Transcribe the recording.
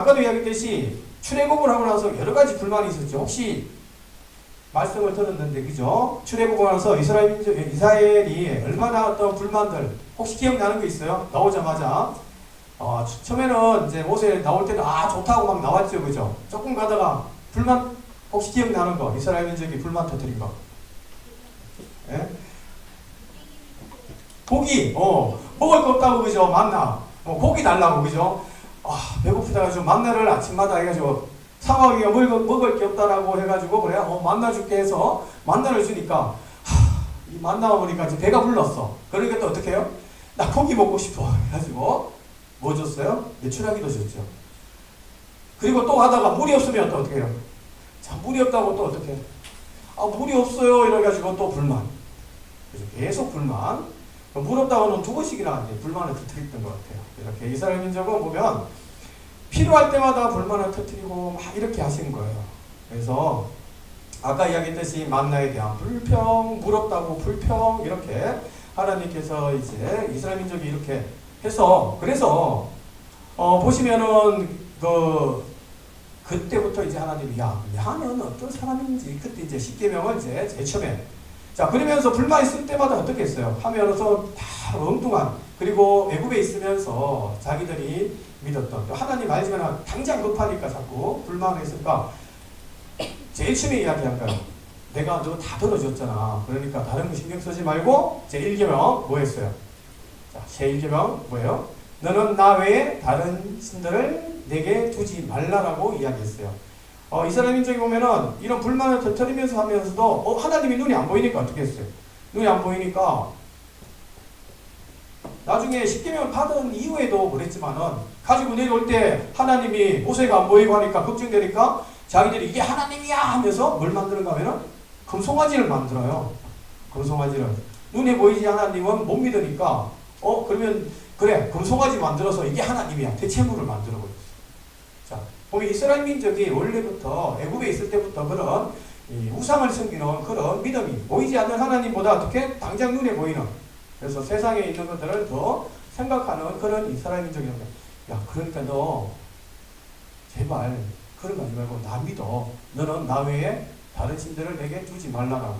아까도 이야기했듯이 출애굽을 하고 나서 여러 가지 불만이 있었죠. 혹시 말씀을 들었는데 그죠? 출애굽을 하면서 이스라엘 민족 이스라엘이 얼마나 어떤 불만들 혹시 기억나는 거 있어요? 나오자마자 어, 처- 처음에는 이제 모세 나올 때는 아 좋다고 막 나왔죠, 그죠? 조금 가다가 불만 혹시 기억나는 거 이스라엘 민족이 불만 터뜨린 거? 예? 고기, 어 먹을 거 없다고 그죠? 만나, 어, 고기 달라고 그죠? 아 배고프다 가지고 만나를 아침마다 해가지고 상황이가 먹을, 거- 먹을 게 없다라고 해가지고 그래 어 만나 줄게 해서 만나를 주니까 하, 이 만나 보니까 이제 배가 불렀어. 그러니까 또 어떻게 해요? 나 고기 먹고 싶어 해가지고 뭐 줬어요? 매출하기도 줬죠. 그리고 또 하다가 물이 없으면 또 어떻게 해요? 자 물이 없다고 또 어떻게? 해요? 아 물이 없어요 이래가지고 또 불만. 그래서 계속 불만. 물 없다고는 두 번씩이나 불만을 터뜨렸던 것 같아요. 이렇게 이스라엘 민족은 보면 필요할 때마다 불만을 터뜨리고 막 이렇게 하시는 거예요. 그래서 아까 이야기했듯이 만나에 대한 불평, 물 없다고 불평 이렇게 하나님께서 이제 이스라엘 민족이 이렇게 해서 그래서 어 보시면은 그 그때부터 이제 하나님이 야 야는 어떤 사람인지 그때 이제 십계명을 이제 처음에 자 그러면서 불만 있을 때마다 어떻게 했어요? 하면서 다 엉뚱한 그리고 애굽에 있으면서 자기들이 믿었던 또 하나님 알지만 당장 급하니까 자꾸 불만을 했으니까 제일 처음에 이야기한 거예요. 내가 너 다 들어줬잖아. 그러니까 다른 거 신경 쓰지 말고 제 1계명 뭐 했어요? 자, 제 1계명 뭐예요? 너는 나 외에 다른 신들을 내게 두지 말라라고 이야기했어요. 어, 이스라엘 민족이 보면은 이런 불만을 터뜨리면서 하면서도 어, 하나님이 눈이 안 보이니까 어떻게 했어요? 눈이 안 보이니까 나중에 십계명을 받은 이후에도 그랬지만은 가지고 내려올 때 하나님이 모세가 안 보이고 하니까 걱정되니까 자기들이 이게 하나님이야 하면서 뭘 만드는가 하면은 금송아지를 만들어요. 금송아지를 눈에 보이지 하나님은 못 믿으니까 어 그러면 그래 금송아지 만들어서 이게 하나님이야 대체물을 만들어 버렸어. 자 보면 이스라엘 민족이 원래부터 애굽에 있을 때부터 그런 이 우상을 섬기는 그런 믿음이 보이지 않는 하나님보다 어떻게 당장 눈에 보이는 그래서 세상에 있는 것들을 더 생각하는 그런 이스라엘 민족이란 거야. 야, 그러니까 너 제발 그런 거 말고 나 믿어. 너는 나 외에 다른 신들을 내게 두지 말라라고.